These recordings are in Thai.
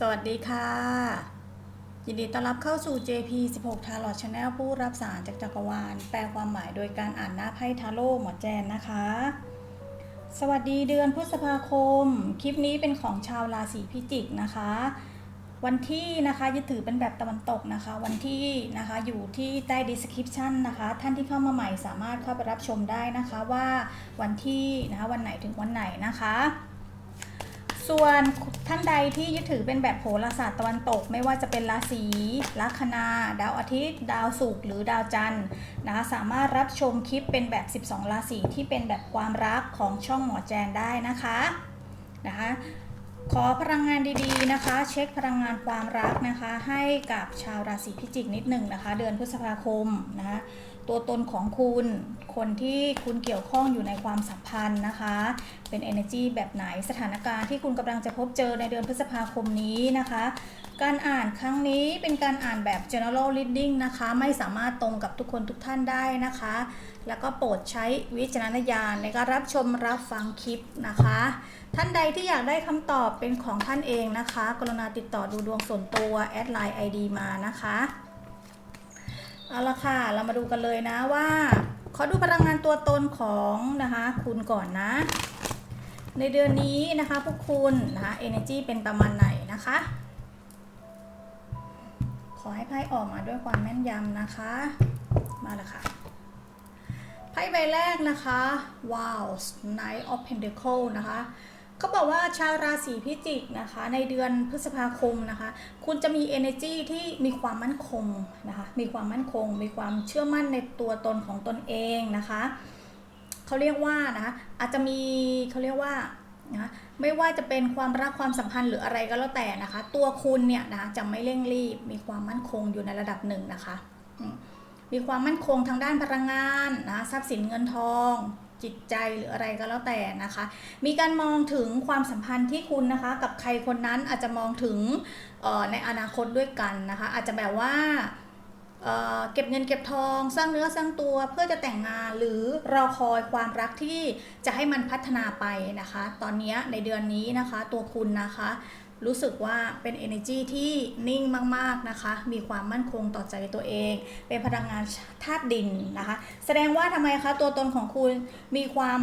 สวัสดีค่ะ ยินดีต้อนรับเข้าสู่ JP 16 Tarot Channel ผู้รับสารจากจักรวาล แปลความหมายโดยการอ่านหน้าไพ่ทาโร่หมอแจนนะคะ สวัสดีเดือนพฤษภาคม คลิปนี้เป็นของชาวราศีพิจิกนะคะ วันที่นะคะยึดถือเป็นแบบตะวันตกนะคะ วันที่นะคะอยู่ที่ใต้ description นะคะ ท่านที่เข้ามาใหม่สามารถเข้าไปรับชมได้นะคะว่าวันที่นะคะวันไหนถึงวันไหนนะคะ ส่วนท่านใดที่ยึดถือเป็นแบบโหราศาสตร์ตะวันตก ไม่ว่าจะเป็นราศีลัคนา ดาวอาทิตย์ ดาวศุกร์หรือดาวจันทร์นะคะสามารถรับชมคลิปเป็นแบบ 12 ราศีที่เป็นแบบความรักของช่องหมอแจนได้นะคะนะคะขอพลังงานดีๆนะคะ เช็คพลังงานความรักนะคะ ให้กับชาวราศีพิจิกนิดหนึ่งนะคะ เดือนพฤษภาคมนะคะ ตัวตนของคุณ คนที่คุณเกี่ยวข้องอยู่ในความสัมพันธ์นะคะ เป็น energy แบบไหนสถานการณ์ที่คุณกำลังจะพบเจอในเดือนพฤษภาคมนี้นะคะ การอ่านครั้งนี้เป็นการอ่านแบบ general reading นะคะ ไม่สามารถตรงกับทุกคนทุกท่านได้นะคะ แล้วก็โปรดใช้วิจารณญาณในการรับชมรับฟังคลิปนะคะ ท่านใดที่อยากได้คำตอบเป็นของท่านเองนะคะ กรุณาติดต่อดูดวงส่วนตัวแอดไลน์ ID มานะคะ เอาละค่ะ เรามาดูกันเลยนะว่า ขอดูพลังงานตัวตนของนะคะ คุณก่อนนะ ในเดือนนี้นะคะพวกคุณนะคะ energy เป็นประมาณไหนนะคะ ขอให้ไพ่ออกมาด้วยความแม่นยำนะคะ มาลยค่ะไพ่ใบแรกนะคะว้าว Knight of Pentacle นะคะ ก็บอกว่าชาวราศีพิจิกนะคะ ในเดือนพฤษภาคมนะคะ คุณจะมี energy ที่มีความมั่นคงนะคะ มีความมั่นคง มีความเชื่อมั่นในตัวตนของตนเองนะคะเขาเรียกว่านะคะอาจจะมีเขาเรียกว่านะไม่ว่าจะเป็นความรักความสัมพันธ์หรืออะไรก็แล้วแต่นะคะ ตัวคุณเนี่ยนะคะจะไม่เร่งรีบ มีความมั่นคงอยู่ในระดับหนึ่งนะคะ มีความมั่นคงทางด้านพลังงานนะทรัพย์สินเงินทอง จิตใจหรืออะไรก็แล้วแต่นะคะ มีการมองถึงความสัมพันธ์ที่คุณนะคะ กับใครคนนั้นอาจจะมองถึงในอนาคตด้วยกันนะคะ อาจจะแบบว่าเเก็บเงินเก็บทองสร้างเนื้อสร้างตัวเพื่อจะแต่งงานหรือรอคอยความรักที่จะให้มันพัฒนาไปนะคะ ตอนนี้ในเดือนนี้นะคะ ตัวคุณนะคะ รู้สึกว่าเป็น energy ที่นิ่งมากๆนะคะ มีความมั่นคงต่อใจตัวเอง เป็นพลังงานธาตุดินนะคะ แสดงว่าทำไมคะตัวตนของคุณมีความ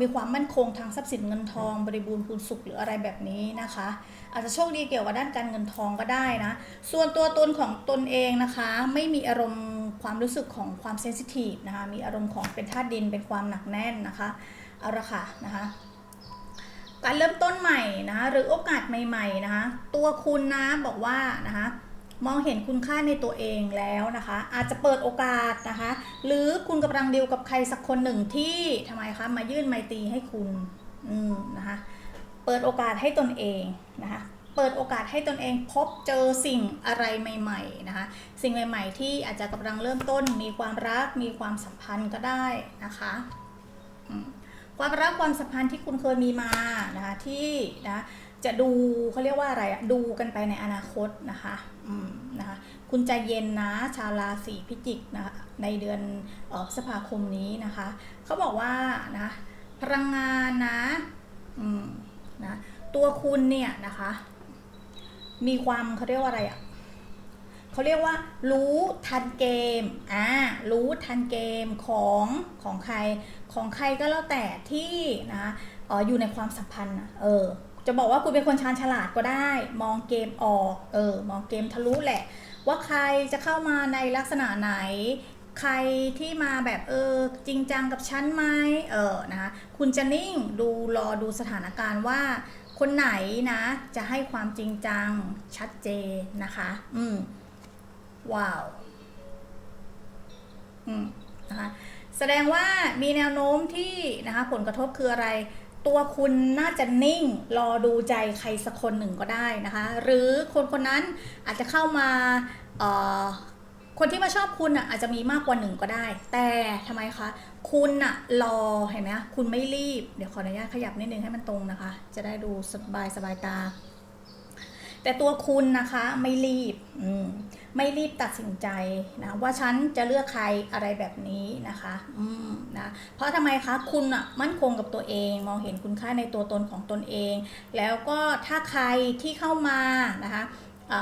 มีความมั่นคงทางทรัพย์สินเงินทองบริบูรณ์พูนสุขหรืออะไรแบบนี้นะคะ อาจจะโชคดีเกี่ยวกับด้านการเงินทองก็ได้นะ ส่วนตัวตนของตนเองนะคะ ไม่มีอารมณ์ความรู้สึกของความเซนซิทีฟนะคะ มีอารมณ์ของเป็นธาตุดินเป็นความหนักแน่นนะคะ เอาละค่ะนะคะ การเริ่มต้นใหม่นะคะหรือโอกาสใหม่ๆนะคะตัวคุณนะบอกว่านะคะมองเห็นคุณค่าในตัวเองแล้วนะคะ อาจจะเปิดโอกาสนะคะ หรือคุณกำลังดีลกับใครสักคนหนึ่งที่ทำไมคะมายื่นไมตีให้คุณอืมนะคะเปิดโอกาสให้ตนเองนะคะเปิดโอกาสให้ตนเองพบเจอสิ่งอะไรใหม่ๆนะคะ สิ่งใหม่ ๆ ที่อาจจะกำลังเริ่มต้น มีความรัก มีความสัมพันธ์ก็ได้นะคะ ความรักความสัมพันธ์ที่คุณเคยมีมานะคะที่นะจะดูเขาเรียกว่าอะไรอะดูกันไปในอนาคตนะคะอืมนะคะคุณใจเย็นนะชาวราศีพิจิกนะคะในเดือนออพฤษภาคมนี้นะคะเขาบอกว่านะพลังงานนะอืมนะตัวคุณเนี่ยนะคะมีความเขาเรียกว่าอะไรอะเขาเรียกว่า รู้ทันเกมอ่ารู้ทันเกมของของใคร ของใครก็แล้วแต่ที่นะเอออยู่ในความสัมพันธ์นะเออ จะบอกว่าคุณเป็นคนชาญฉลาดก็ได้ มองเกมออกเออมองเกมทะลุแหละ ว่าใครจะเข้ามาในลักษณะไหน ใครที่มาแบบเออจริงจังกับฉันไหมเออนะคะคุณจะนิ่งดูรอดูสถานการณ์ว่าคนไหนนะ จะให้ความจริงจังชัดเจนนะคะ อืม ว้าว อืม นะคะ แสดงว่ามีแนวโน้มที่นะคะผลกระทบคืออะไร ตัวคุณน่าจะนิ่งรอดูใจใครสักคนหนึ่งก็ได้นะคะ หรือคนคนนั้นอาจจะเข้ามาคนที่มาชอบคุณอะอาจจะมีมากกว่าหนึ่งก็ได้ แต่ทำไมคะคุณอะรอเห็นไหมคะคุณไม่รีบ เดี๋ยวขออนุญาตขยับนิดนึงให้มันตรงนะคะ จะได้ดูสบายสบายตา แต่ตัวคุณนะคะไม่รีบ อืม ไม่รีบตัดสินใจนะว่าฉันจะเลือกใครอะไรแบบนี้นะคะอืมนะเพราะทำไมคะคุณอะมั่นคงกับตัวเอง มองเห็นคุณค่าในตัวตนของตนเอง แล้วก็ถ้าใครที่เข้ามานะคะ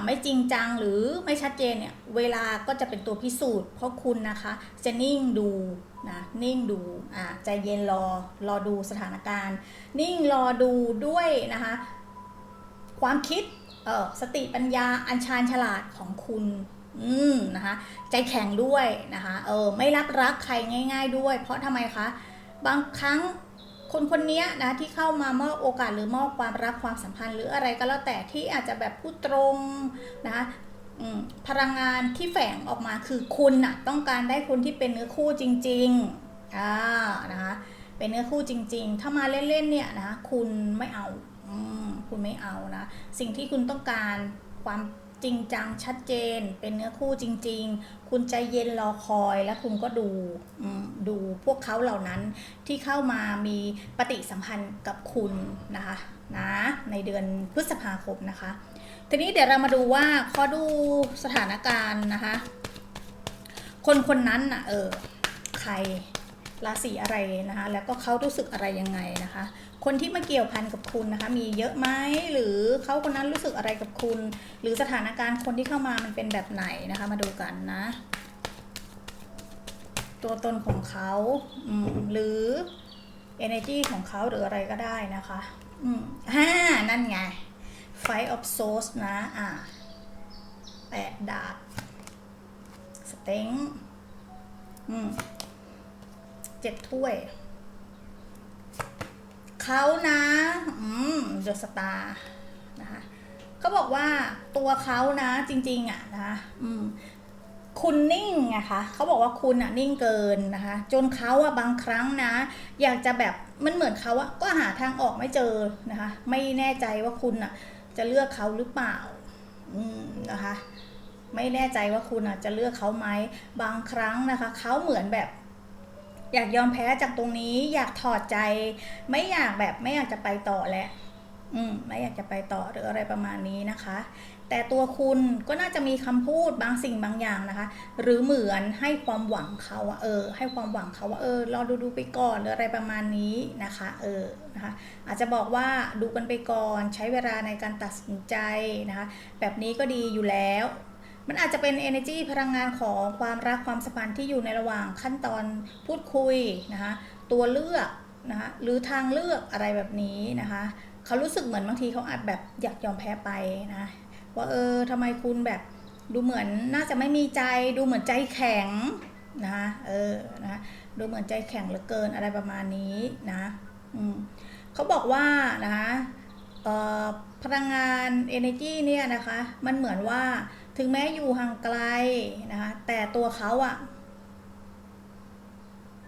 ไม่จริงจังหรือไม่ชัดเจนเนี่ยเวลาก็จะเป็นตัวพิสูจน์ เพราะคุณนะคะจะนิ่งดูนะนิ่งดูอ่าใจเย็นรอรอดูสถานการณ์ นิ่งรอดูด้วยนะคะความคิด สติปัญญาอัญชานฉลาดของคุณอืมนะคะใจแข็งด้วยนะคะเออไม่รับรักใครง่าย ๆ ด้วย เพราะทำไมคะบางครั้งคนคนนี้นะที่เข้ามามอบโอกาสหรือมอบความรักความสัมพันธ์ หรืออะไรก็แล้วแต่ที่อาจจะแบบพูดตรงนะคะพลังงานที่แฝงออกมาคือคุณน่ะต้องการได้คนที่เป็นเนื้อคู่จริงๆอ่านะคะเป็นเนื้อคู่จริง ๆ ถ้ามาเล่นๆเนี่ยนะคุณไม่เอา คุณไม่เอานะ สิ่งที่คุณต้องการความจริงจังชัดเจน เป็นเนื้อคู่จริง ๆ คุณใจเย็นรอคอยแล้วคุณก็ดูดูพวกเขาเหล่านั้นที่เข้ามามีปฏิสัมพันธ์กับคุณนะคะนะในเดือนพฤษภาคมนะคะ ทีนี้เดี๋ยวเรามาดูว่าขอดูสถานการณ์นะคะ คนคนนั้นน่ะเออใคร ราศีอะไรนะคะ แล้วก็เขารู้สึกอะไรยังไงนะคะ คนที่มาเกี่ยวพันกับคุณนะคะ มีเยอะไหมหรือเขาคนนั้นรู้สึกอะไรกับคุณ หรือสถานการณ์คนที่เข้ามามันเป็นแบบไหนนะคะ มาดูกันนะ ตัวตนของเขาหรือ energy ของเขาหรืออะไรก็ได้นะคะอืมฮ่านั่นไง Fight of Swords นะ อะแปดดาบสเต็งอืม เจ็ดถ้วย เขานะอืมเดอะสตาร์นะคะเขาบอกว่าตัวเขานะจริง ๆ อะนะอืมคุณนิ่งไงคะเขาบอกว่าคุณอะนิ่งเกินนะคะ จนเขาอะบางครั้งนะ อยากจะแบบมันเหมือนเขาอะก็หาทางออกไม่เจอนะคะ ไม่แน่ใจว่าคุณอะ จะเลือกเขาหรือเปล่า อืมนะคะ ไม่แน่ใจว่าคุณอะจะเลือกเขาไหมบางครั้งนะคะเขาเหมือนแบบ อยากยอมแพ้จากตรงนี้ อยากถอดใจ ไม่อยากแบบไม่อยากจะไปต่อแล้วอืมไม่อยากจะไปต่อหรืออะไรประมาณนี้นะคะ แต่ตัวคุณก็น่าจะมีคำพูดบางสิ่งบางอย่างนะคะ หรือเหมือนให้ความหวังเขาอะเออ ให้ความหวังเขาว่าเออรอดูดูไปก่อนหรืออะไรประมาณนี้นะคะ เออนะคะ อาจจะบอกว่าดูกันไปก่อน ใช้เวลาในการตัดสินใจนะคะ แบบนี้ก็ดีอยู่แล้ว มันอาจจะเป็น energy พลังงานของความรักความสัมพันธ์ที่อยู่ในระหว่างขั้นตอนพูดคุยนะคะตัวเลือกนะคะหรือทางเลือกอะไรแบบนี้นะคะเขารู้สึกเหมือนบางทีเขาอาจแบบอยากยอมแพ้ไปนะว่าเออทำไมคุณแบบดูเหมือนน่าจะไม่มีใจดูเหมือนใจแข็งนะเออนะดูเหมือนใจแข็งเหลือเกินอะไรประมาณนี้นะอืมเขาบอกว่านะคะเอ่อพลังงาน energy เนี่ยนะคะ มันเหมือนว่า ถึงแม้อยู่ห่างไกลนะคะแต่ตัวเขาอะ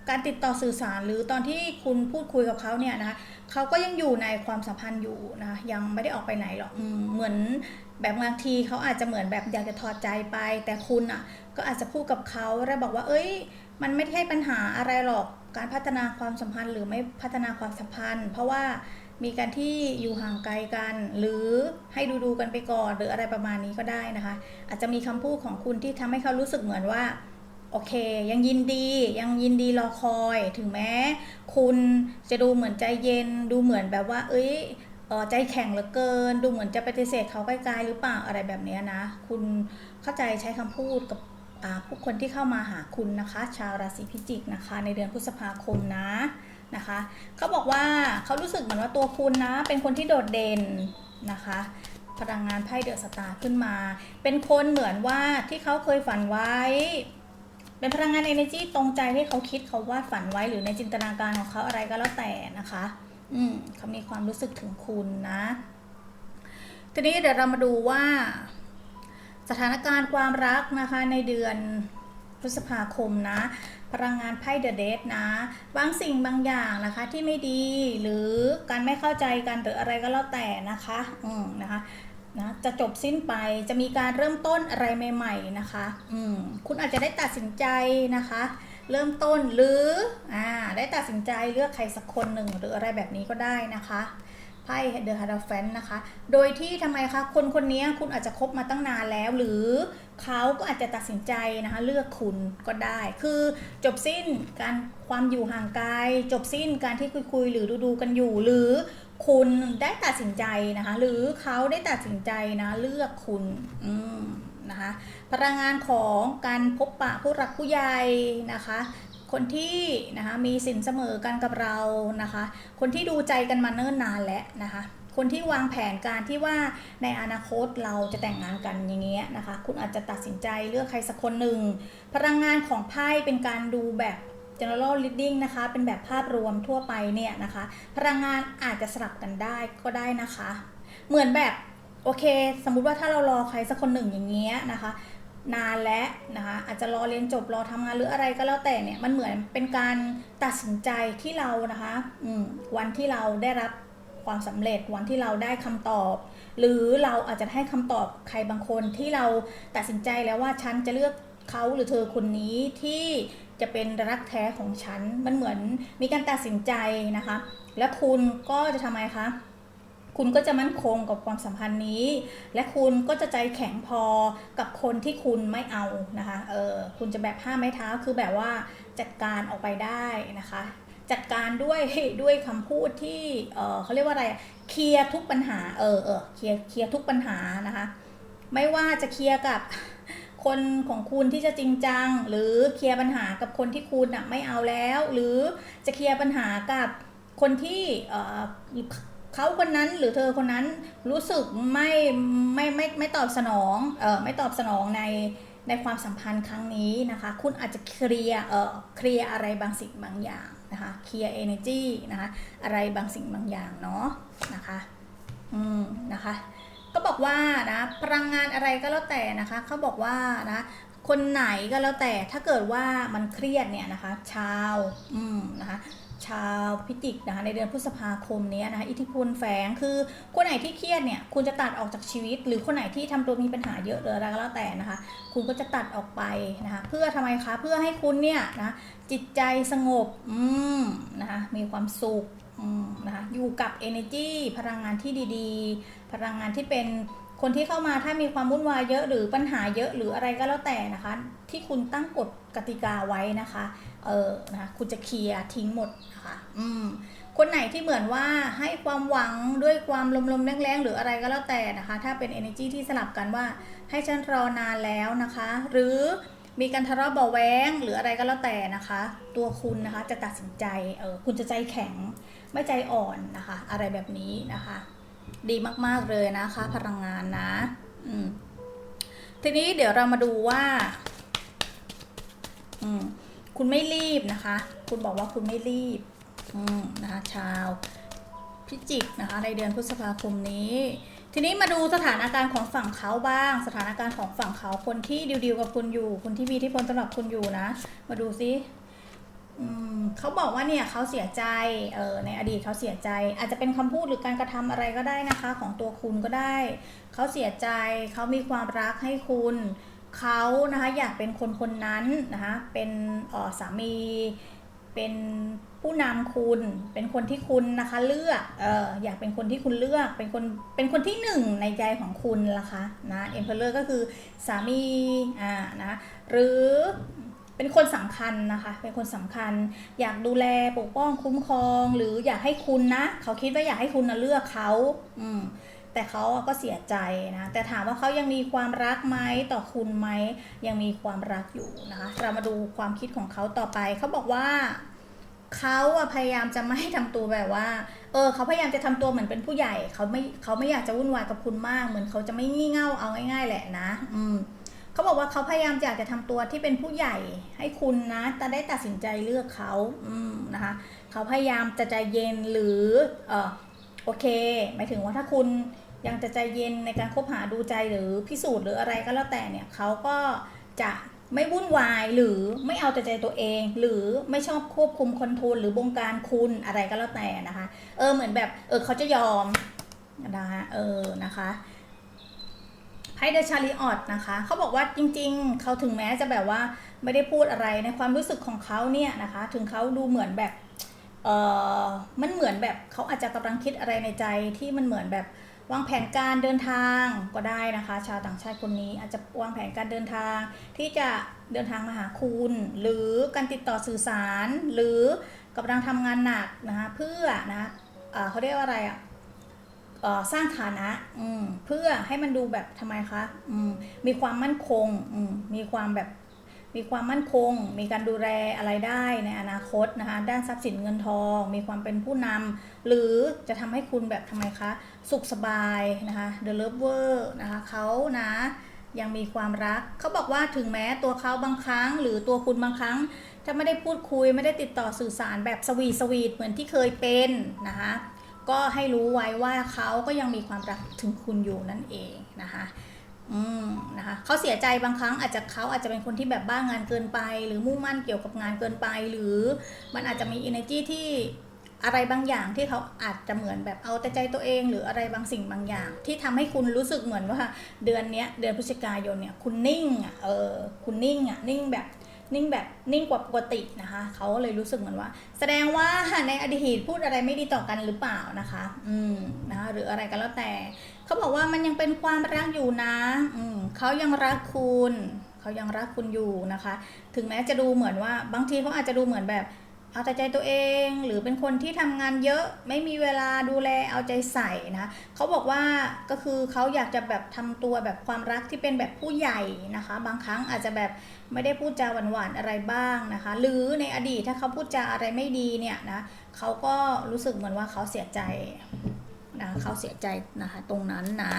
การติดต่อสื่อสารหรือตอนที่คุณพูดคุยกับเขาเนี่ยนะคะเขาก็ยังอยู่ในความสัมพันธ์อยู่นะคะยังไม่ได้ออกไปไหนหรอกเหมือนแบบบางทีเขาอาจจะเหมือนแบบอยากจะถอดใจไป แต่คุณอะก็อาจจะพูดกับเขาแล้วบอกว่า เอ้ย มันไม่ใช่ปัญหาอะไรหรอกการพัฒนาความสัมพันธ์หรือไม่พัฒนาความสัมพันธ์ เพราะว่า มีการที่อยู่ห่างไกลกัน หรือให้ดูดูกันไปก่อน หรืออะไรประมาณนี้ก็ได้นะคะ อาจจะมีคำพูดของคุณที่ทำให้เขารู้สึกเหมือนว่าโอเค ยังยินดียังยินดีรอคอยถึงแม้ คุณจะดูเหมือนใจเย็นดูเหมือนแบบว่า เอ้ยใจแข็งเหลือเกิน ดูเหมือนจะปฏิเสธเขาใกล้ๆหรือเปล่าอะไรแบบนี้นะ คุณเข้าใจใช้คำพูดกับผู้คนที่เข้ามาหาคุณนะคะ ชาวราศีพิจิกนะคะ ในเดือนพฤษภาคมนะ นะคะเขาบอกว่าเขารู้สึกเหมือนว่าตัวคุณนะ เป็นคนที่โดดเด่นนะคะ พลังงานไพ่เดอะสตาร์ขึ้นมา เป็นคนเหมือนว่าที่เขาเคยฝันไว้ เป็นพลังงาน energy ตรงใจที่เขาคิดเขาวาดฝันไว้หรือในจินตนาการของเขาอะไรก็แล้วแต่นะคะ อืมเขามีความรู้สึกถึงคุณนะ ทีนี้เดี๋ยวเรามาดูว่า สถานการณ์ความรักนะคะในเดือนพฤษภาคมนะ พลังงานไพ่เดอะเดทนะบางสิ่งบางอย่างนะคะที่ไม่ดีหรือการไม่เข้าใจกันหรืออะไรก็แล้วแต่นะคะอืมนะคะนะจะจบสิ้นไปจะมีการเริ่มต้นอะไรใหม่ ๆนะคะอืมคุณอาจจะได้ตัดสินใจนะคะ เริ่มต้นหรืออ่าได้ตัดสินใจเลือกใครสักคนหนึ่งหรืออะไรแบบนี้ก็ได้นะคะ ไพ่เดอะฮาร์ฟนนะคะ โดยที่ทำไมคะ คนคนนี้คุณอาจจะคบมาตั้งนานแล้ว หรือเขาก็อาจจะตัดสินใจนะคะ เลือกคุณก็ได้ คือจบสิ้นการความอยู่ห่างไกลจบสิ้นการที่คุยคุยๆหรือดูดูๆกันอยู่ หรือคุณได้ตัดสินใจนะคะ หรือเขาได้ตัดสินใจนะเลือกคุณอืมนะคะพลังงานของการพบปะผู้รักผู้ใหญ่นะคะ คนที่นะคะมีสินเสมอกันกับเรานะคะ คนที่ดูใจกันมาเนิ่นนานแล้วนะคะ คนที่วางแผนการที่ว่าในอนาคตเราจะแต่งงานกันอย่างเงี้ยนะคะ คุณอาจจะตัดสินใจเลือกใครสักคนหนึ่ง พลังงานของไพ่เป็นการดูแบบ general reading นะคะ เป็นแบบภาพรวมทั่วไปเนี่ยนะคะ พลังงานอาจจะสลับกันได้ก็ได้นะคะ เหมือนแบบโอเค สมมุติว่าถ้าเรารอใครสักคนหนึ่งอย่างเงี้ยนะคะ นานแล้วนะคะอาจจะรอเรียนจบรอทำงานหรืออะไรก็แล้วแต่เนี่ยมันเหมือนเป็นการตัดสินใจที่เรานะคะวันที่เราได้รับความสำเร็จวันที่เราได้คำตอบ หรือเราอาจจะให้คำตอบใครบางคนที่เราตัดสินใจแล้วว่าฉันจะเลือกเขาหรือเธอคนนี้ที่จะเป็นรักแท้ของฉัน มันเหมือนมีการตัดสินใจนะคะ และคุณก็จะทำไมคะ คุณก็จะมั่นคงกับความสัมพันธ์นี้ และคุณก็จะใจแข็งพอกับคนที่คุณไม่เอานะคะเออคุณจะแบบห้ามไม้เท้าคือแบบว่าจัดการออกไปได้นะคะจัดการด้วยด้วยคำพูดที่เออเขาเรียกว่าอะไรเคลียร์ทุกปัญหาเออเออเคลียร์เคลียร์ทุกปัญหานะคะไม่ว่าจะเคลียร์กับคนของคุณที่จะจริงจัง หรือเคลียร์ปัญหากับคนที่คุณอะไม่เอาแล้ว หรือจะเคลียร์ปัญหากับคนที่ เขาคนนั้นหรือเธอคนนั้นรู้สึกไม่ไม่ไม่ไม่ตอบสนองเออไม่ตอบสนองในในความสัมพันธ์ครั้งนี้นะคะ คุณอาจจะเคลียเออเคลียอะไรบางสิ่งบางอย่างนะคะเคลียร์ energy นะคะอะไรบางสิ่งบางอย่างเนาะนะคะอืมนะคะก็บอกว่านะพลังงานอะไรก็แล้วแต่นะคะเขาบอกว่านะคนไหนก็แล้วแต่ถ้าเกิดว่ามันเครียดเนี่ยนะคะ ชาวอืมนะคะ ชาวพิจิกนะคะในเดือนพฤษภาคมนี้นะคะอิทธิพลแฝงคือคนไหนที่เครียดเนี่ยคุณจะตัดออกจากชีวิต หรือคนไหนที่ทำตัวมีปัญหาเยอะหรืออะไรก็แล้วแต่นะคะ คุณก็จะตัดออกไปนะคะเพื่อทำไมคะเพื่อให้คุณเนี่ยนะจิตใจสงบอืมนะคะมีความสุขอืมนะคะอยู่กับ energy พลังงานที่ดีๆ พลังงานที่เป็น คนที่เข้ามาถ้ามีความวุ่นวายเยอะหรือปัญหาเยอะหรืออะไรก็แล้วแต่นะคะ ที่คุณตั้งกฎกติกาไว้นะคะ เออนะคะคุณจะเคลียร์ทิ้งหมดนะคะอืมคนไหนที่เหมือนว่าให้ความหวังด้วยความลมๆแรงๆหรืออะไรก็แล้วแต่นะคะ ถ้าเป็น energy ที่สลับกันว่า ให้ฉันรอนานแล้วนะคะ หรือมีการทะเลาะเบาแวงหรืออะไรก็แล้วแต่นะคะ ตัวคุณนะคะจะตัดสินใจเออคุณจะใจแข็งไม่ใจอ่อนนะคะ อะไรแบบนี้นะคะ ดีมากๆเลยนะคะ พลังงานนะอืมทีนี้เดี๋ยวเรามาดูว่าอืมคุณไม่รีบนะคะ คุณบอกว่าคุณไม่รีบอืมนะคะ ชาวพิจิกนะคะ ในเดือนพฤษภาคมนี้ ทีนี้มาดูสถานการณ์ของฝั่งเขาบ้าง สถานการณ์ของฝั่งเขาคนที่ดิวๆกับคุณอยู่ คนที่มีอิที่พลสำหรับคุณอยู่นะ มาดูซิอืม เขาบอกว่าเนี่ยเขาเสียใจเออในอดีตเขาเสียใจ อาจจะเป็นคำพูดหรือการกระทำอะไรก็ได้นะคะ ของตัวคุณก็ได้ เขาเสียใจเขามีความรักให้คุณเขานะคะอยากเป็นคนคนนั้นนะคะเป็นออสามี เป็นผู้นำคุณ เป็นคนที่คุณนะคะเลือกเอออยากเป็นคนที่คุณเลือกเป็นคนเป็นคนที่หนึ่งในใจของคุณละคะนะเอ็มเพลเลอร์ก็คือสามีอ่านะหรือ เป็นคนสำคัญนะคะ เป็นคนสำคัญ อยากดูแลปกป้องคุ้มครอง หรืออยากให้คุณนะเขาคิดว่าอยากให้คุณนะเลือกเขา อืมแต่เขาก็เสียใจนะ แต่ถามว่าเขายังมีความรักไหมต่อคุณไหมยังมีความรักอยู่นะคะ เรามาดูความคิดของเขาต่อไป เขาบอกว่าเขาอะพยายามจะไม่ทำตัวแบบว่า เออ เขาพยายามจะทำตัวเหมือนเป็นผู้ใหญ่ เขาไม่เขาไม่อยากจะวุ่นวายกับคุณมาก เหมือนเขาจะไม่งี่เง่าเอาง่าย ๆ แหละนะ อืม เขาบอกว่าเขาพยายามอยากจะทำตัวที่เป็นผู้ใหญ่ให้คุณนะแต่ได้ตัดสินใจเลือกเขาอืมนะคะเขาพยายามจะใจเย็นหรือเออโอเค หมายถึงว่าถ้าคุณยังจะใจเย็นในการคบหาดูใจหรือพิสูจน์หรืออะไรก็แล้วแต่เนี่ยเขาก็จะไม่วุ่นวายหรือไม่เอาแต่ใจตัวเอง หรือไม่ชอบควบคุมคอนโทรลหรือบงการคุณอะไรก็แล้วแต่นะคะ เออเหมือนแบบเออเขาจะยอมนะคะเออนะคะ ไพ่เดชาริออตนะคะเขาบอกว่าจริงๆ เขาถึงแม้จะแบบว่าไม่ได้พูดอะไรในความรู้สึกของเขาเนี่ยนะคะ ถึงเขาดูเหมือนแบบเออมันเหมือนแบบเขาอาจจะกำลังคิดอะไรในใจที่มันเหมือนแบบวางแผนการเดินทางก็ได้นะคะ ชาวต่างชาติคนนี้อาจจะวางแผนการเดินทาง ที่จะเดินทางมาหาคุณ หรือการติดต่อสื่อสาร หรือกำลังทำงานหนักนะคะเพื่อนะเอ่อเขาเรียกว่าอะไรอะเอ่อ สร้างฐานะอืเพื่อให้มันดูแบบทำไมคะอืมีความมั่นคงอืมีความแบบมีความมั่นคง มีการดูแลอะไรได้ในอนาคตนะคะด้านทรัพย์สินเงินทอง มีความเป็นผู้นำหรือจะทำให้คุณแบบทำไมคะ สุขสบายนะคะ The Lover นะคะเขานะยังมีความรัก เขาบอกว่าถึงแม้ตัวเขาบางครั้ง หรือตัวคุณบางครั้ง ถ้าไม่ได้พูดคุยไม่ได้ติดต่อสื่อสารแบบสวีทสวีทเหมือนที่เคยเป็นนะคะ ก็ให้รู้ไว้ว่าเขาก็ยังมีความรักถึงคุณอยู่นั่นเองนะคะอืมนะคะเขาเสียใจบางครั้งอาจจะเขาอาจจะเป็นคนที่แบบบ้างงานเกินไป หรือมุ่งมั่นเกี่ยวกับงานเกินไป หรือมันอาจจะมี energy ที่อะไรบางอย่างที่เขาอาจจะเหมือนแบบเอาแต่ใจตัวเอง หรืออะไรบางสิ่งบางอย่าง ที่ทำให้คุณรู้สึกเหมือนว่าเดือนเนี้ยเดือนพฤศจิกายนเนี่ยคุณนิ่งอะเออคุณนิ่งอะนิ่งแบบ นิ่งแบบนิ่งกว่าปกตินะคะ เขาเลยรู้สึกเหมือนว่า แสดงว่าในอดีตพูดอะไรไม่ดีต่อกันหรือเปล่านะคะ อืมนะคะหรืออะไรก็แล้วแต่ เขาบอกว่ามันยังเป็นความรักอยู่นะ อืมเขายังรักคุณ เขายังรักคุณอยู่นะคะ ถึงแม้จะดูเหมือนว่าบางทีเขาอาจจะดูเหมือนแบบ เอาแต่ใจตัวเอง หรือเป็นคนที่ทำงานเยอะไม่มีเวลาดูแลเอาใจใส่นะเขาบอกว่าก็คือเขาอยากจะแบบทำตัวแบบความรักที่เป็นแบบผู้ใหญ่นะคะ บางครั้งอาจจะแบบไม่ได้พูดจาหวานๆอะไรบ้างนะคะ หรือในอดีตถ้าเขาพูดจาอะไรไม่ดีเนี่ยนะเขาก็รู้สึกเหมือนว่าเขาเสียใจนะเขาเสียใจนะคะตรงนั้นนะ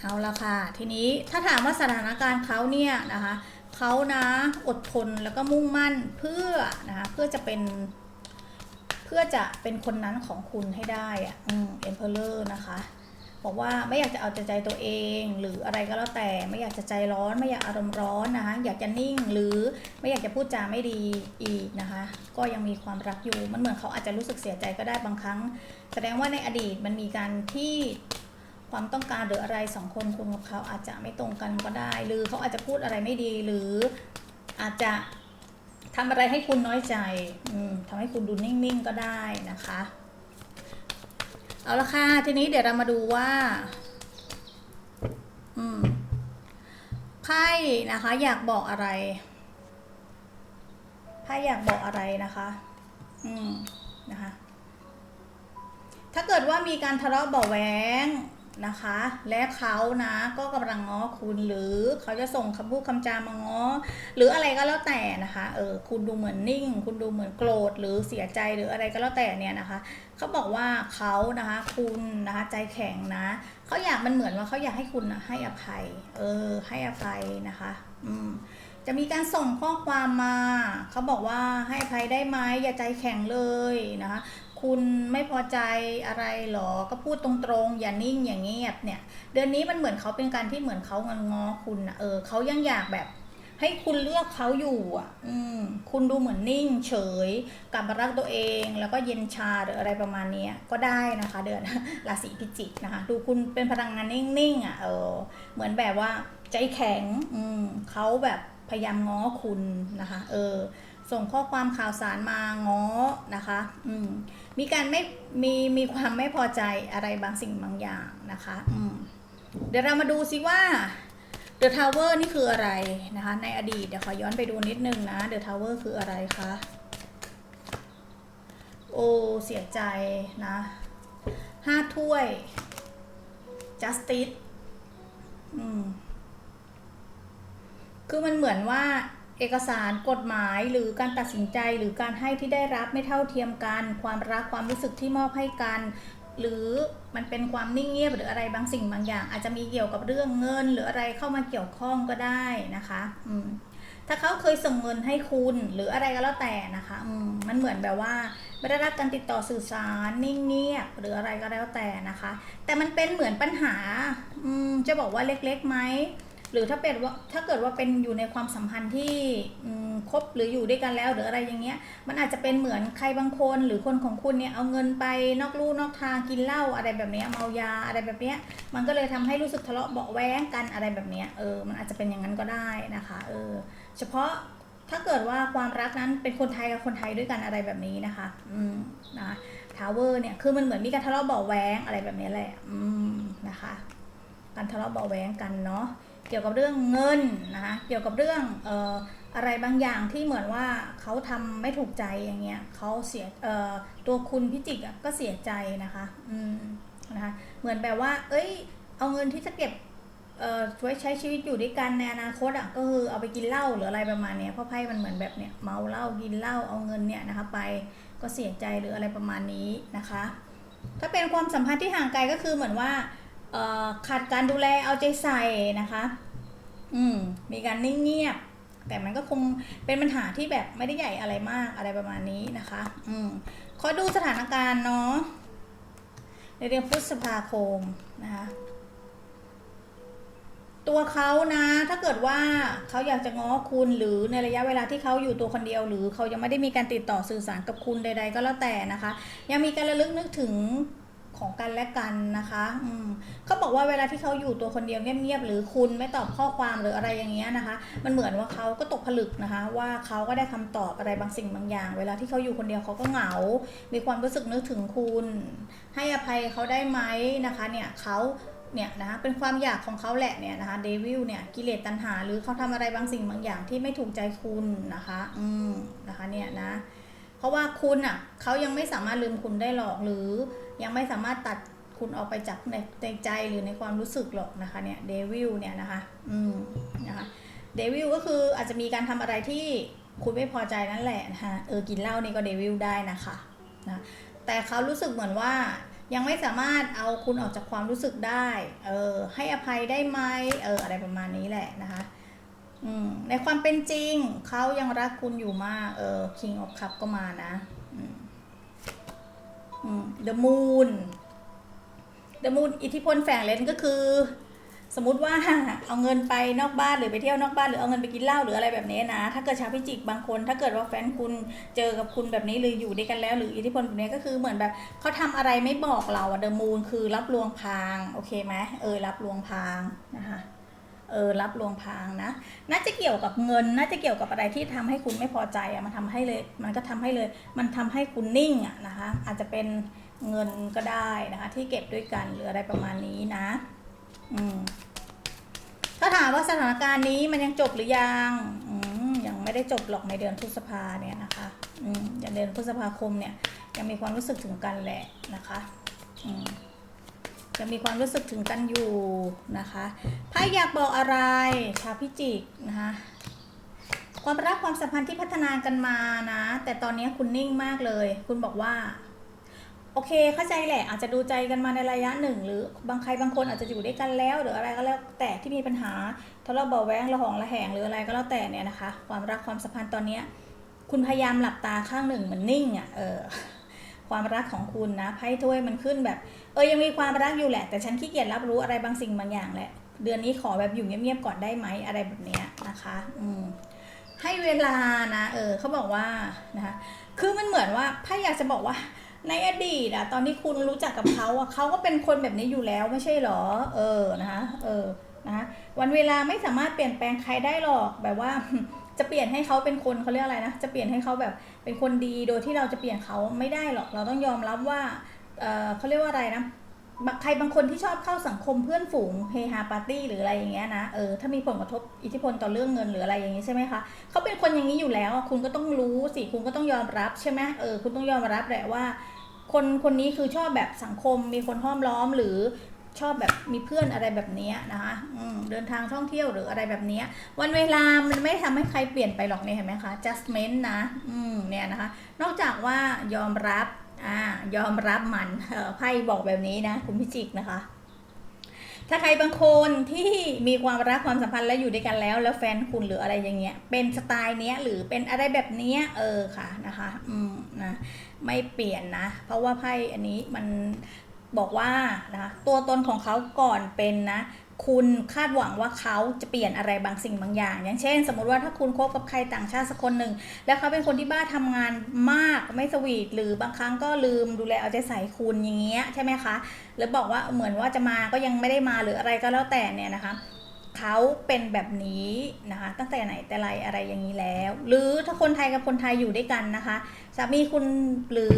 เอาละค่ะ ทีนี้ถ้าถามว่าสถานการณ์เขาเนี่ยนะคะ เขานะอดทนแล้วก็มุ่งมั่นเพื่อนะคะเพื่อจะเป็นเพื่อจะเป็นคนนั้นของคุณให้ได้อะอืมเอ็มเพลเลอร์นะคะบอกว่าไม่อยากจะเอาแต่ใจตัวเอง หรืออะไรก็แล้วแต่ไม่อยากจะใจร้อนไม่อยากอารมณ์ร้อนนะคะอยากจะนิ่งหรือไม่อยากจะพูดจาไม่ดีอีกนะคะ ก็ยังมีความรักอยู่มันเหมือนเขาอาจจะรู้สึกเสียใจก็ได้บางครั้ง แสดงว่าในอดีตมันมีการที่ ความต้องการหรืออะไรสองคนคุณกับเขาอาจจะไม่ตรงกันก็ได้ หรือเขาอาจจะพูดอะไรไม่ดี หรืออาจจะทำอะไรให้คุณน้อยใจอืมทำให้คุณดูนิ่งๆก็ได้นะคะ เอาละค่ะ ทีนี้เดี๋ยวเรามาดูว่า อืมไพ่นะคะ อยากบอกอะไรไพ่อยากบอกอะไรนะคะ อืมนะคะ ถ้าเกิดว่ามีการทะเลาะเบาแหวง นะคะ และเขานะก็กำลังง้อคุณหรือเขาจะส่งคำพูดคำจามาง้อ หรืออะไรก็แล้วแต่นะคะเออคุณดูเหมือนนิ่ง คุณดูเหมือนโกรธหรือเสียใจหรืออะไรก็แล้วแต่เนี่ยนะคะเขาบอกว่าเขานะคะคุณนะคะใจแข็งนะเขาอยากมันเหมือนว่าเขาอยากให้คุณนะให้อภัยเออให้อภัยนะคะอืมจะมีการส่งข้อความมา เขาบอกว่าให้อภัยได้ไหมอย่าใจแข็งเลยนะคะ คุณไม่พอใจอะไรหรอ ก็พูดตรงๆ อย่านิ่งอย่างเงียบเนี่ย เดือนนี้มันเหมือนเขาเป็นการที่เหมือนเขางอนงอคุณนะเออเขายังอยากแบบ ให้คุณเลือกเขาอยู่อะ อืม คุณดูเหมือนนิ่ง เฉยกลับมารักตัวเอง แล้วก็เย็นชาหรืออะไรประมาณนี้ก็ได้นะคะ เดือนราศีพิจิกนะคะ ดูคุณเป็นพลังงานนิ่งๆอะเออ เหมือนแบบว่า ใจแข็ง อืมเขาแบบพยายามง้อคุณนะคะ เออ ส่งข้อความข่าวสารมาง้อนะคะ อืม มีการไม่มีมีความไม่พอใจอะไรบางสิ่งบางอย่างนะคะอืมเดี๋ยวเรามาดูซิว่า The Tower นี่คืออะไรนะคะ ในอดีตเดี๋ยวขอย้อนไปดูนิดนึงนะ The Tower คืออะไรคะโอ้เสียใจนะห้าถ้วย Justice อืมคือมันเหมือนว่า เอกสารกฎหมายหรือการตัดสินใจหรือการให้ที่ได้รับไม่เท่าเทียมกัน ความรักความรู้สึกที่มอบให้กัน หรือมันเป็นความนิ่งเงียบหรืออะไรบางสิ่งบางอย่าง อาจจะมีเกี่ยวกับเรื่องเงิน หรืออะไรเข้ามาเกี่ยวข้องก็ได้นะคะอืมถ้าเขาเคยส่งเงินให้คุณหรืออะไรก็แล้วแต่นะคะอืมมันเหมือนแบบว่าไม่ได้รับการติดต่อสื่อสารนิ่งเงียบหรืออะไรก็แล้วแต่นะคะ แต่มันเป็นเหมือนปัญหาอืมจะบอกว่าเล็กๆไหม หรือถ้าเป็นว่าถ้าเกิดว่าเป็นอยู่ในความสัมพันธ์ที่คบหรืออยู่ด้วยกันแล้วหรืออะไรอย่างเงี้ย มันอาจจะเป็นเหมือนใครบางคนหรือคนของคุณเนี่ยเอาเงินไปนอกลู่นอกทางกินเหล้าอะไรแบบเนี้ยเมายาอะไรแบบเนี้ย มันก็เลยทำให้รู้สึกทะเลาะเบาแว้งกันอะไรแบบเนี้ยเออมันอาจจะเป็นอย่างนั้นก็ได้นะคะเออเฉพาะถ้าเกิดว่าความรักนั้นเป็นคนไทยกับคนไทยด้วยกันอะไรแบบนี้นะคะอืมนะทาวเวอร์เนี่ยคือมันเหมือนมีการทะเลาะเบาแว้งอะไรแบบนี้แหละอืมนะคะการทะเลาะเบาแว้งกันเนาะ เกี่ยวกับเรื่องเงินนะคะเกี่ยวกับเรื่องเอ่ออะไรบางอย่างที่เหมือนว่าเขาทำไม่ถูกใจอย่างเงี้ยเขาเสียเอ่อตัวคุณพิจิกก็เสียใจนะคะอืมนะคะเหมือนแบบว่า เอ้ย เอาเงินที่จะเก็บเอ่อไว้ใช้ชีวิตอยู่ด้วยกันในอนาคตอะก็คือเอาไปกินเหล้าหรืออะไรประมาณเนี้ยเพราะไพ่มันเหมือนแบบเนี้ยเมาเหล้ากินเหล้าเอาเงินเนี่ยนะคะไปก็เสียใจหรืออะไรประมาณนี้นะคะ ถ้าเป็นความสัมพันธ์ที่ห่างไกลก็คือเหมือนว่า ขาดการดูแลเอาใจใส่นะคะ อืม มีการนิ่งเงียบ แต่มันก็คงเป็นปัญหาที่แบบไม่ได้ใหญ่อะไรมากอะไรประมาณนี้นะคะ อืมขอดูสถานการณ์เนาะในเดือนพฤษภาคมนะคะ ตัวเขานะ ถ้าเกิดว่าเขาอยากจะง้อคุณหรือในระยะเวลาที่เขาอยู่ตัวคนเดียว หรือเขายังไม่ได้มีการติดต่อสื่อสารกับคุณใด ๆ ก็แล้วแต่นะคะ ยังมีการระลึกนึกถึง ของกันและกันนะคะอืมเขาบอกว่าเวลาที่เขาอยู่ตัวคนเดียวเงียบๆหรือคุณไม่ตอบข้อความหรืออะไรอย่างเงี้ยนะคะ มันเหมือนว่าเขาก็ตกผลึกนะคะ ว่าเขาก็ได้คำตอบอะไรบางสิ่งบางอย่าง เวลาที่เขาอยู่คนเดียวเขาก็เหงา มีความรู้สึกนึกถึงคุณ ให้อภัยเขาได้ไหมนะคะเนี่ยเขาเนี่ยนะคะเป็นความอยากของเขาแหละเนี่ยนะคะเดวิลเนี่ยกิเลสตัณหา หรือเขาทำอะไรบางสิ่งบางอย่างที่ไม่ถูกใจคุณนะคะ อืมนะคะเนี่ยนะ เพราะว่าคุณอะเขายังไม่สามารถลืมคุณได้หรอกหรือยังไม่สามารถตัดคุณออกไปจากในในใจหรือในความรู้สึกหรอกนะคะเนี่ยเดวิลเนี่ยนะคะอืมนะคะเดวิลก็คืออาจจะมีการทำอะไรที่คุณไม่พอใจนั่นแหละนะคะเออกินเหล้านี่ก็เดวิลได้นะคะนะแต่เขารู้สึกเหมือนว่ายังไม่สามารถเอาคุณออกจากความรู้สึกได้ เออให้อภัยได้ไหมเอออะไรประมาณนี้แหละนะคะ ในความเป็นจริงเขายังรักคุณอยู่มากเออ King of Cup ก็มานะอืมอืม The Moon The Moon อิทธิพลแฝงเลนก็คือ สมมติว่าเอาเงินไปนอกบ้านหรือไปเที่ยวนอกบ้านหรือเอาเงินไปกินเหล้าหรืออะไรแบบนี้นะ ถ้าเกิดชาวพิจิกบางคน ถ้าเกิดว่าแฟนคุณเจอกับคุณแบบนี้หรืออยู่ด้วยกันแล้ว หรืออิทธิพลแบบนี้ก็คือเหมือนแบบเขาทำอะไรไม่บอกเราอะเดอะมูนคือรับลวงพรางโอเคไหมเออรับลวงพรางนะคะ เออรับลวงพางนะ น่าจะเกี่ยวกับเงิน น่าจะเกี่ยวกับอะไรที่ทำให้คุณไม่พอใจอะมันทำให้เลย มันก็ทำให้เลย มันทำให้คุณนิ่งอะนะคะ อาจจะเป็นเงินก็ได้นะคะ ที่เก็บด้วยกันหรืออะไรประมาณนี้นะ อืมถ้าถามว่าสถานการณ์นี้มันยังจบหรือยังอืมยังไม่ได้จบหรอกในเดือนพฤษภาเนี่ยนะคะอืมอย่างเดือนพฤษภาคมเนี่ยยังมีความรู้สึกถึงกันแหละนะคะ อืม ยังมีความรู้สึกถึงกันอยู่นะคะไพ่อยากบอกอะไรชาวพิจิกนะคะความรักความสัมพันธ์ที่พัฒนากันมานะ แต่ตอนนี้คุณนิ่งมากเลย คุณบอกว่า โอเคเข้าใจแหละ อาจจะดูใจกันมาในระยะหนึ่ง หรือบางใครบางคนอาจจะอยู่ด้วยกันแล้วหรืออะไรก็แล้วแต่ที่มีปัญหาทะเลาะเบาแวงระหองระแหงหรืออะไรก็แล้วแต่เนี่ยนะคะ ความรักความสัมพันธ์ตอนเนี้ย คุณพยายามหลับตาข้างหนึ่งเหมือนนิ่งอะเออ ความรักของคุณนะไพ่ถ้วยมันขึ้นแบบ เออยังมีความรักอยู่แหละ แต่ฉันขี้เกียจรับรู้อะไรบางสิ่งบางอย่างแหละ เดือนนี้ขอแบบอยู่เงียบๆก่อนได้ไหมอะไรแบบเนี้ยนะคะ อืมให้เวลานะเออเขาบอกว่านะคะคือมันเหมือนว่าไพ่อยากจะบอกว่าในอดีตอะตอนที่คุณรู้จักกับเขาอะเขาก็เป็นคนแบบนี้อยู่แล้วไม่ใช่หรอ เออนะคะเออนะคะวันเวลาไม่สามารถเปลี่ยนแปลงใครได้หรอกแบบว่าจะเปลี่ยนให้เขาเป็นคนเขาเรียกอะไรนะ จะเปลี่ยนให้เขาแบบ เป็นคนดีโดยที่เราจะเปลี่ยนเขาไม่ได้หรอกเราต้องยอมรับว่าเออเขาเรียกว่าอะไรนะใครบางคนที่ชอบเข้าสังคมเพื่อนฝูงเฮฮาปาร์ตี้หรืออะไรอย่างเงี้ยนะเออถ้ามีผลกระทบอิทธิพลต่อเรื่องเงินหรืออะไรอย่างงี้ใช่ไหมคะเขาเป็นคนอย่างนี้อยู่แล้ว คุณก็ต้องรู้สิคุณก็ต้องยอมรับใช่ไหมเออคุณต้องยอมรับแหละว่า คนคนนี้คือชอบแบบสังคมมีคนห้อมล้อมหรือ ชอบแบบมีเพื่อนอะไรแบบนี้นะคะเดินทางท่องเที่ยวหรืออะไรแบบนี้ วันเวลามันไม่ทำให้ใครเปลี่ยนไปหรอกเนี่ยเห็นไหมคะ justment นะอืมเนี่ยนะคะ นอกจากว่ายอมรับอ่ายอมรับมันไพ่บอกแบบนี้นะคุณพิจิกนะคะถ้าใครบางคนที่มีความรักความสัมพันธ์แล้วอยู่ด้วยกันแล้ว แล้วแฟนคุณหรืออะไรอย่างเงี้ย เป็นสไตล์เนี้ยหรือเป็นอะไรแบบเนี้ยเออค่ะนะคะ อืมนะไม่เปลี่ยนนะ เพราะว่าไพ่อันนี้มัน บอกว่านะคะตัวตนของเขาก่อนเป็นนะคุณคาดหวังว่าเขาจะเปลี่ยนอะไรบางสิ่งบางอย่าง อย่างเช่น สมมติว่าถ้าคุณคบกับใครต่างชาติสักคนหนึ่ง แล้วเขาเป็นคนที่บ้าทำงานมากไม่สวีทหรือบางครั้งก็ลืมดูแลเอาใจใส่คุณอย่างเงี้ยใช่ไหมคะ หรือบอกว่าเหมือนว่าจะมาก็ยังไม่ได้มาหรืออะไรก็แล้วแต่เนี่ยนะคะ เขาเป็นแบบนี้นะคะ ตั้งแต่ไหนแต่ไรอะไรอย่างนี้แล้ว หรือถ้าคนไทยกับคนไทยอยู่ด้วยกันนะคะสามีคุณหรือ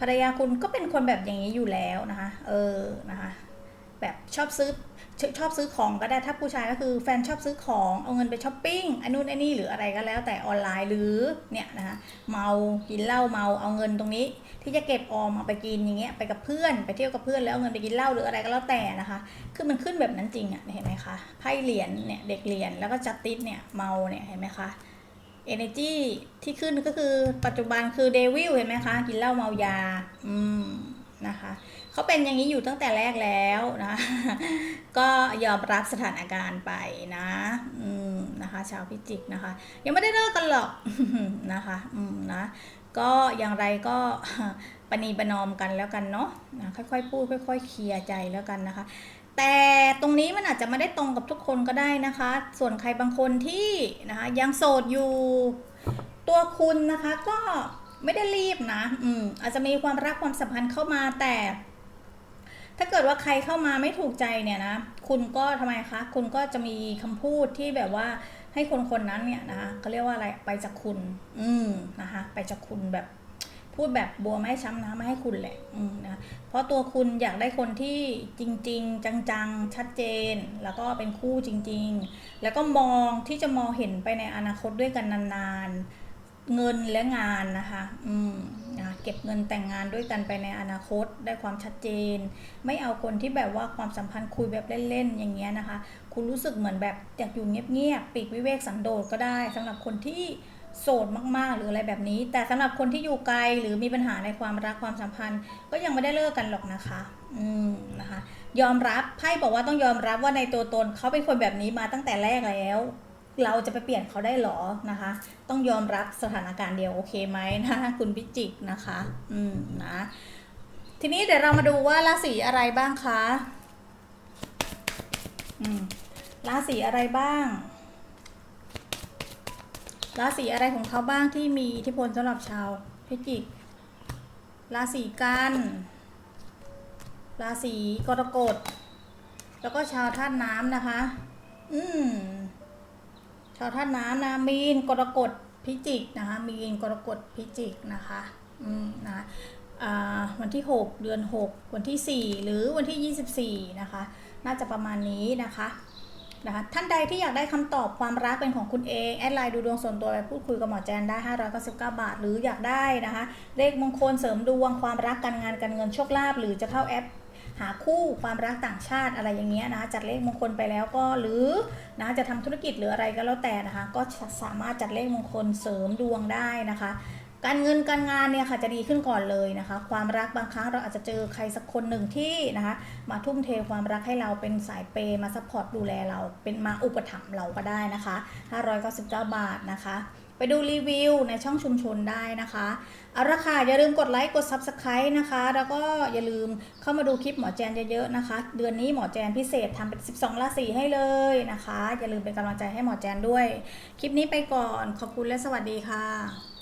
ภรรยาคุณก็เป็นคนแบบอย่างนี้อยู่แล้วนะคะ เออนะคะ แบบชอบซื้อชชอบซื้อของก็ได้ถ้าผู้ชายก็คือแฟนชอบซื้อของเอาเงินไปช้อปปิ้งไอ้นู่นไอ้นี่หรืออะไรก็แล้วแต่ออนไลน์หรือเนี่ยนะคะเมากินเหล้าเมาเอาเงินตรงนี้ ที่จะเก็บออมเอาไปกินอย่างเงี้ยไปกับเพื่อนไปเที่ยวกับเพื่อนแล้วเอาเงินไปกินเหล้าหรืออะไรก็แล้วแต่นะคะคือมันขึ้นแบบนั้นจริงอะเห็นไหมคะไพ่เหรียญเนี่ยเด็กเหรียญแล้วก็จัดติสเนี่ยเมาเนี่ยเห็นไหมคะ energy ที่ขึ้นก็คือปัจจุบันคือเดวิลเห็นไหมคะกินเหล้าเมายาอืมนะคะ เขาเป็นอย่างนี้อยู่ตั้งแต่แรกแล้วนะ ก็ยอมรับสถานการณ์ไปนะ อืมนะคะ ชาวพิจิกนะคะ ยังไม่ได้เลิกกันหรอกนะคะ อืมนะ ก็อย่างไรก็ปณีประนอมกันแล้วกันเนาะนะค่อยๆพูดค่อย ๆ เคลียร์ใจแล้วกันนะคะ แต่ตรงนี้มันอาจจะไม่ได้ตรงกับทุกคนก็ได้นะคะ ส่วนใครบางคนที่นะคะยังโสดอยู่ตัวคุณนะคะก็ไม่ได้รีบนะ อืมอาจจะมีความรักความสัมพันธ์เข้ามาแต่ ถ้าเกิดว่าใครเข้ามาไม่ถูกใจเนี่ยนะ คุณก็ทำไมคะ คุณก็จะมีคำพูดที่แบบว่าให้คนคนนั้นเนี่ยนะคะเขาเรียกว่าอะไร ไปจากคุณ อืมนะคะ ไปจากคุณแบบพูดแบบบัวไม่ช้ำน้ำไม่ให้คุณแหละอืมนะ เพราะตัวคุณอยากได้คนที่จริง ๆ จังๆ ชัดเจน แล้วก็เป็นคู่จริง ๆ แล้วก็มองที่จะมองเห็นไปในอนาคตด้วยกันนานๆ เงินและงานนะคะ อืมนะเก็บเงินแต่งงานด้วยกันไปในอนาคตได้ความชัดเจน ไม่เอาคนที่แบบว่าความสัมพันธ์คุยแบบเล่นๆอย่างเงี้ยนะคะ คุณรู้สึกเหมือนแบบอยากอยู่เงียบๆปีกวิเวกสันโดษก็ได้สำหรับคนที่โสดมากๆ หรืออะไรแบบนี้ แต่สำหรับคนที่อยู่ไกลหรือมีปัญหาในความรักความสัมพันธ์ ก็ยังไม่ได้เลิกกันหรอกนะคะ อืมนะคะ ยอมรับไพ่บอกว่าต้องยอมรับว่าในตัวตนเขาเป็นคนแบบนี้มาตั้งแต่แรกแล้ว เราจะไปเปลี่ยนเขาได้หรอนะคะ ต้องยอมรับสถานการณ์เดียวโอเคไหมนะคุณพิจิกนะคะ อืมนะ ทีนี้เดี๋ยวเรามาดูว่าราศีอะไรบ้างคะ อืมราศีอะไรบ้าง ราศีอะไรของเขาบ้างที่มีอิทธิพลสำหรับชาวพิจิก ราศีกัน ราศีกรกฎ แล้วก็ชาวธาตุน้ำนะคะ อืม ชาวธาตุน้ำนะมีนกรกฎพิจิกนะคะมีนกรกฎพิจิกนะคะอืมนะวันที่ 6 เดือน 6 วันที่ 4 หรือวันที่ 24 นะคะ น่าจะประมาณนี้นะคะนะคะ ท่านใดที่อยากได้คำตอบความรักเป็นของคุณเองแอดไลน์ดูดวงส่วนตัวไปพูดคุยกับหมอแจนได้ 599 บาท หรืออยากได้นะคะ เลขมงคลเสริมดวงความรักการงานการเงินโชคลาภหรือจะเข้าแอป หาคู่ความรักต่างชาติอะไรอย่างเงี้ยนะจัดเลขมงคลไปแล้วก็หรือนะจะทำธุรกิจหรืออะไรก็แล้วแต่นะคะ ก็สามารถจัดเลขมงคลเสริมดวงได้นะคะ การเงินการงานเนี่ยค่ะจะดีขึ้นก่อนเลยนะคะ ความรักบางครั้งเราอาจจะเจอใครสักคนหนึ่งที่นะคะ มาทุ่มเทความรักให้เราเป็นสายเปย์มาซัพพอร์ตดูแลเราเป็นมาอุปถัมภ์เราก็ได้นะคะ599 บาทนะคะ ไปดูรีวิวในช่องชุมชนได้นะคะเอาละค่ะอย่าลืมกดไลค์กด Subscribe นะคะ แล้วก็อย่าลืมเข้ามาดูคลิปหมอแจนเยอะๆนะคะ เดือนนี้หมอแจนพิเศษทำเป็น 12 ราศีให้เลยนะคะ อย่าลืมเป็นกำลังใจให้หมอแจนด้วย คลิปนี้ไปก่อนขอบคุณและสวัสดีค่ะ